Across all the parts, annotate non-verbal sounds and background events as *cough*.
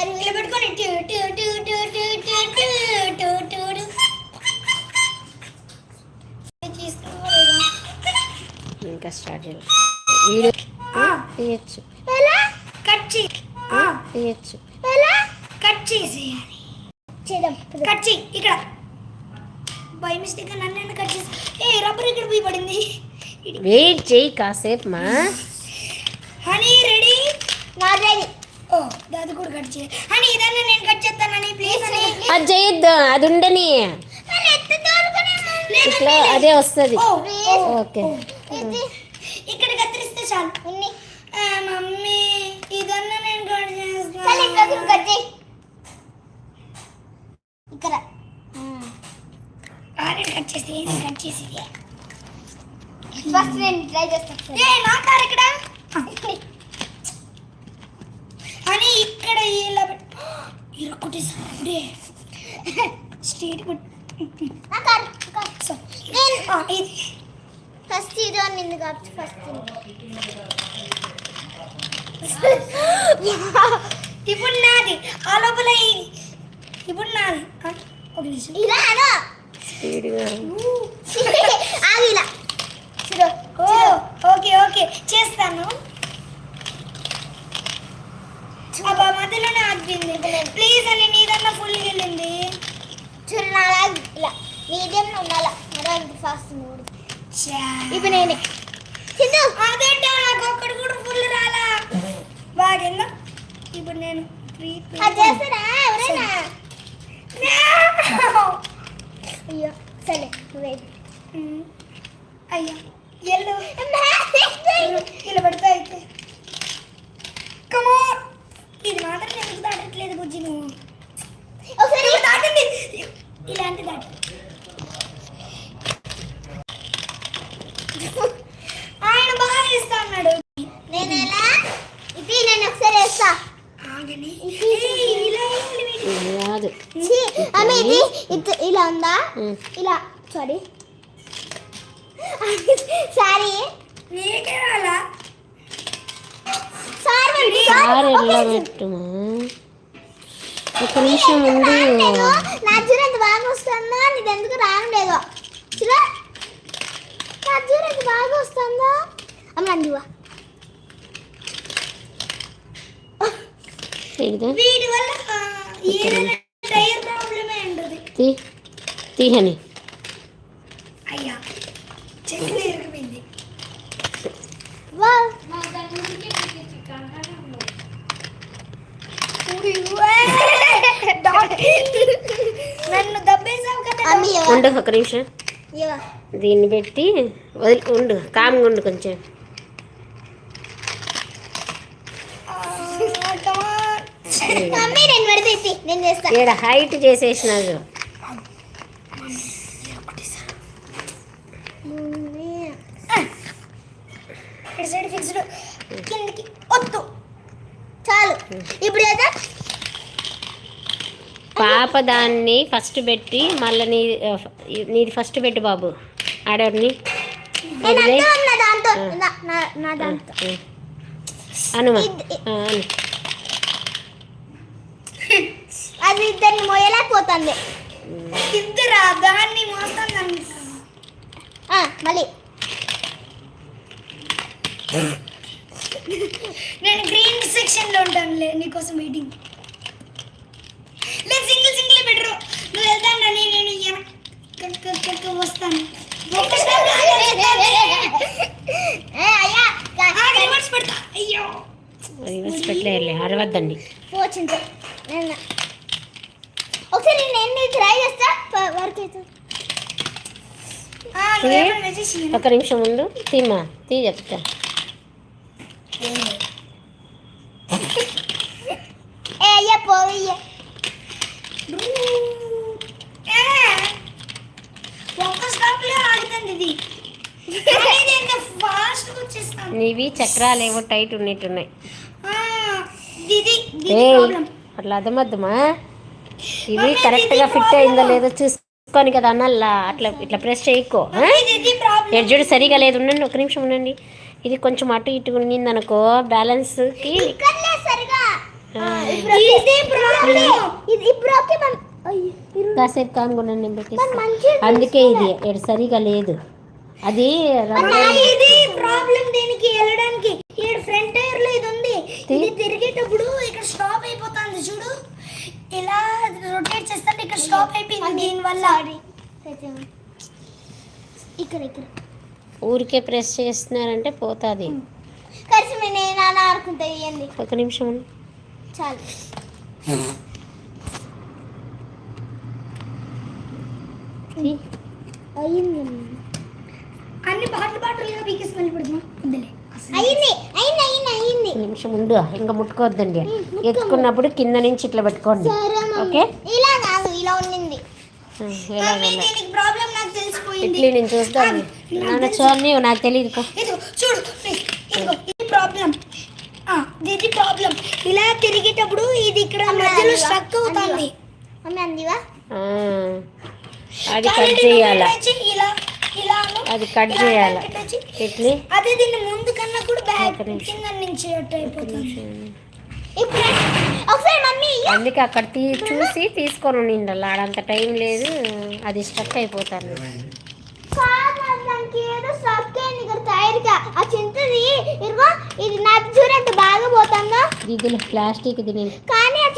ఇలా పెట్టుకొని two two two two two two two two two two. తీసుకోలేదా? ఇంకా start చేయాలి వీడియో తీయచ్చు. ఎలా? కట్ చేయి తీయచ్చు. కట్ చేసేయాలి. చేద్దాం కట్ చేయి ఇక్కడ. బై మిస్టేక్ నన్ను కట్ చేసి? ఏ రబ్బర్ ఇక్కడ పోయి పడింది? వెయిట్ చేయి కాసేపు మా. Honey ready? నా రెడీ. దాది కూడా కట్ చేయి. హనీ ఇదన్నా నేను కట్ చేస్తానని ప్లీజ్ అని. అది చేయొద్దు అది ఉండని. ఇట్లా అదే వస్తుంది. ఓకే. ఇక్కడ కత్తిరిస్తే చాలు. ఆ, మమ్మీ ఇదన్నా నేను కట్ చేస్తాను. కట్ చేయి. ఇక్కడ. ఆరెంజ్ కట్ చేసి ఏది కట్ చేసి ఫస్ట్ నేను ట్రై చేస్తాను ఏ నా కార్ ఇక్కడ. అని ఇక్కడ ఇలా ఇరొకటి ఇప్పుడే స్ట్రీట్ ఇది. ఫస్ట్ ఇది నింది కాబట్టి ఫస్ట్ ఇప్పుడు నాది. ఆ లోపల ఇప్పుడు నాది. ఆ, ఒక నిమిషం. ఇలా స్పీడ్గా. *laughs* ఆగిలా ఓకే ఓకే. చేస్తాను. అబ్బా మధ్యలోనే ఆగిపోయింది ప్లీజ్ అని నీదన్నా ఫుల్ వెళ్ళింది చూడు నా ఇలా. మీడియం ఉండాలా? మరో ఫాస్ట్ మూడు. ఇప్పుడు నేనే. సింధు అదేంటో నాకు ఒక్కడు కూడా ఫుల్ రాలా. బాగిందా ఇప్పుడు నేను చేస్తారా? ఎవరైనా! అయ్యో సరే నువ్వే. అయ్యా ఎల్లు. ఇలా పెడతా అయితే. ఎందుకు దాటట్లేదు బుజ్జి నువ్వు. ఒకసారి ఇలాంటి దాటి. ఆయన బాగా వేస్తా అన్నాడు. నేను ఎలా? ఇది నేను ఒకసారి వేస్తా ఇలా ఉందా? ఇలా సారీ సారీ నీకే సార్ పెట్టు ఒక నిమిషం ముందు నా చూడు ఎంత బాగా వస్తుందో? నీది ఎందుకు రావడం లేదు చూడు నా చూడు ఎంత బాగా వస్తుందో? అమ్మ అందువా తీయని ఉండు ఒక నిమిషం. దీన్ని పెట్టి వదిలి ఉండు కామ్గా ఉండు కొంచెం. ఇక్కడ హైట్ చేసేసినారు చాలు. ఇప్పుడు అయితే పాప దాన్ని ఫస్ట్ పెట్టి మళ్ళీ నీ నీది ఫస్ట్ పెట్టు బాబు. ఆడవాడిని అది ఇద్దరిని మోయలేకపోతుంది. ఇద్దరు? దాన్ని మళ్ళీ. నేను గ్రీన్ సెక్షన్లో ఉంటానులే నీకోసం మీటింగ్ లేదు సింగిల్ సింగిల్ బెటర్ నువ్వు వెళ్తాను నేను నేను వస్తాను. అయ్యా రివర్స్ అరవద్దండి. పోచింది నేను ఒకసారి నేను ట్రై చేస్తా? ప- వర్క్ అవుతుంది ఆ, నువ్వు ఏమన్నా చేసి ఒక నిమిషం ముందు తీమా తీ చెప్తా. ఏ అయ్యా పోవయ్యా. *laughs* నీవి చక్రాలు ఏమో టైట్ ఉన్నట్టున్నాయి. అట్లా అర్థమద్దమా ఇవి కరెక్ట్గా ఫిట్ అయిందో లేదో చూసుకోని కదా అన్న అట్లా ఇట్లా ప్రెస్ చేయకో ఎడ్జుడు సరిగా లేదు. ఉండండి ఒక నిమిషం ఉండండి. ఇది కొంచెం అటు ఇటు ఉండింది అనుకో బ్యాలెన్స్కి కాసేపు కానుకున్నాను అందుకే ఇది సరిగా లేదు. అది ఇది ప్రాబ్లం దీనికి వెళ్ళడానికి. ఇక్కడ ఫ్రంట్ టైర్లో ఇది ఉంది. ఇది తిరిగేటప్పుడు ఇక్కడ స్టాప్ అయిపోతుంది చూడు. ఇలా రొటేట్ చేస్తుంటే ఇక్కడ స్టాప్ అయిపోయింది దీని వల్ల ఇక్కడ ఇక్కడ. ఊరికే ప్రెస్ చేస్తున్నారంటే పోతుంది. కలిసి నేను అలా ఆడుకుంటా ఇవ్వండి ఒక నిమిషం. చాలు. అయ్యింది అన్ని బాటిల్ బాటిల్గా పీకి స్మెల్ పెడుతున్నాం వద్దులే అయ్యింది అయ్యింది అయ్యింది అయ్యింది ఒక నిమిషం ఉండు ఇంకా ముట్టుకోవద్దండి. ఎత్తుకున్నప్పుడు కింద నుంచి ఇట్లా పెట్టుకోండి. ఓకే? ఇలా కాదు ఇలా ఉండింది. ప్రాబ్లం నాకు తెలిసిపోయింది. ఇట్లీ నేను చూస్తాను నాన్న చూడండి నాకు తెలియదు చూడు ఇది ప్రాబ్లం ఇది ప్రాబ్లం ఇలా తిరిగేటప్పుడు ఇది ఇక్కడ మధ్యలో స్ట్రక్ అవుతుంది. అందివా? ఆ, అది కట్ చేయాల? ఇలా. అది కట్ చేయాల. ఇట్లీ అదే దీన్ని ముందు కన్నా కూడా బ్యాక్. కింద నుంచి. అందుకే అక్కడ తీ చూసి తీసుకొని ఉండాలి ఆడంత టైం లేదు. అది స్టక్ అయిపోతాను ఇది ప్లాస్టిక్ ఇది కానీ ఆ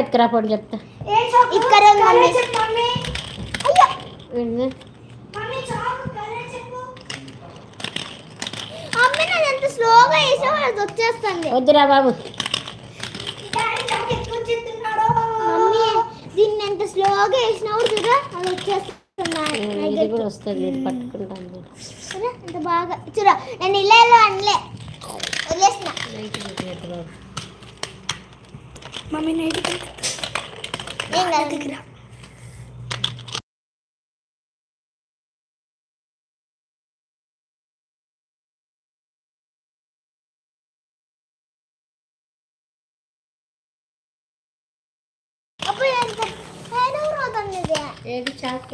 ఎత్తుకురా పోండి చెప్తా? ఇక్కడ స్లోగా వేసావు అది వచ్చేస్తుంది. వద్దురా బాబు. మమ్మీ దీన్ని ఎంత స్లోగా వేసినావు చూడు అది వచ్చేస్తుంది ఇది కూడా వస్తుంది పట్టుకుంటాను ఎంత బాగా చూడు నేను ఇలా ఇలా అనలే. వదిలేసిన మమ్మీ నైట్ ఏం కాదు దగ్గర అప్పుడు ఎంత పైన అవుతుంది ఇది ఏది చాక్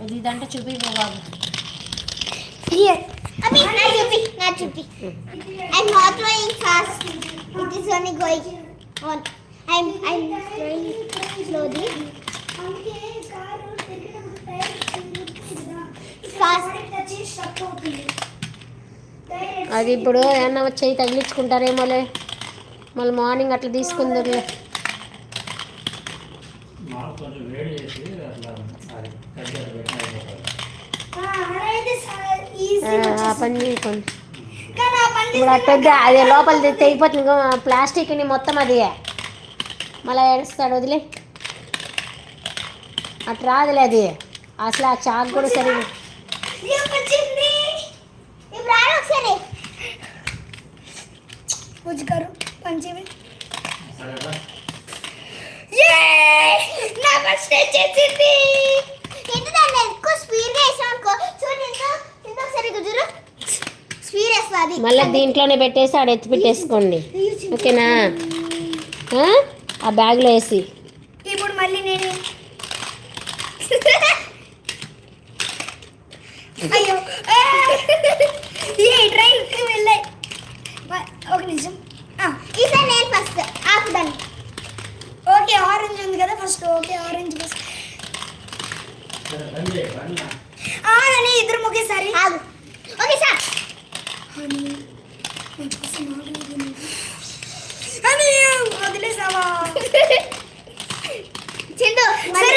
అది ఇదంటే చూపి బాబు. I'm not going fast. It is only going on. I'm I'm going slowly. అది ఇప్పుడు ఏమన్నా వచ్చి తగిలించుకుంటారేమోలే. మళ్ళీ మార్నింగ్ అట్లా తీసుకుందరులే మాకు కొంచెం వేడి చేసి అట్లా అది కట్టి అట్లా పెట్టినా అయిపోతుంది. ఆ. పని చేయకండి ఇప్పుడు అట్టొద్దు అది లోపల తె- తెగిపోతుంది ప్లాస్టిక్ని మొత్తం అది. మళ్ళీ ఏడుస్తాడు వదిలే. అటు రాదులే అది. అసలు ఆ చాక్ కూడా పంచేవి సరేనా నా ఫస్ట్ చేసింది ఎంత దాన్ని ఎక్కువ స్పీడ్గా వేసాం అనుకో చూడు ఎంత ఎంత ఒకసారి ఇక్కడ చూడు స్పీడ్ వేస్తుంది మళ్ళీ దీంట్లోనే పెట్టేసి ఆడ ఎత్తి పెట్టేసుకోండి. ఓకేనా? ఆ? ఆ బ్యాగ్లో వేసి. ఇప్పుడు మళ్ళీ నేను అయ్యో! ఏ ట్రైన్ వెళ్ళాయి వ- ఒక నిమిషం. ఆ, ఈసారి నేను ఫస్ట్ ఆపుదాన్ని ఓకే ఆరెంజ్ ఉంది కదా ఫస్ట్ ఓకే ఆరెంజ్ ఫస్ట్ ఇద్దరు ఒకేసారి ఆగు. Okay sir. అని వదిలేసావా? చిందు సరే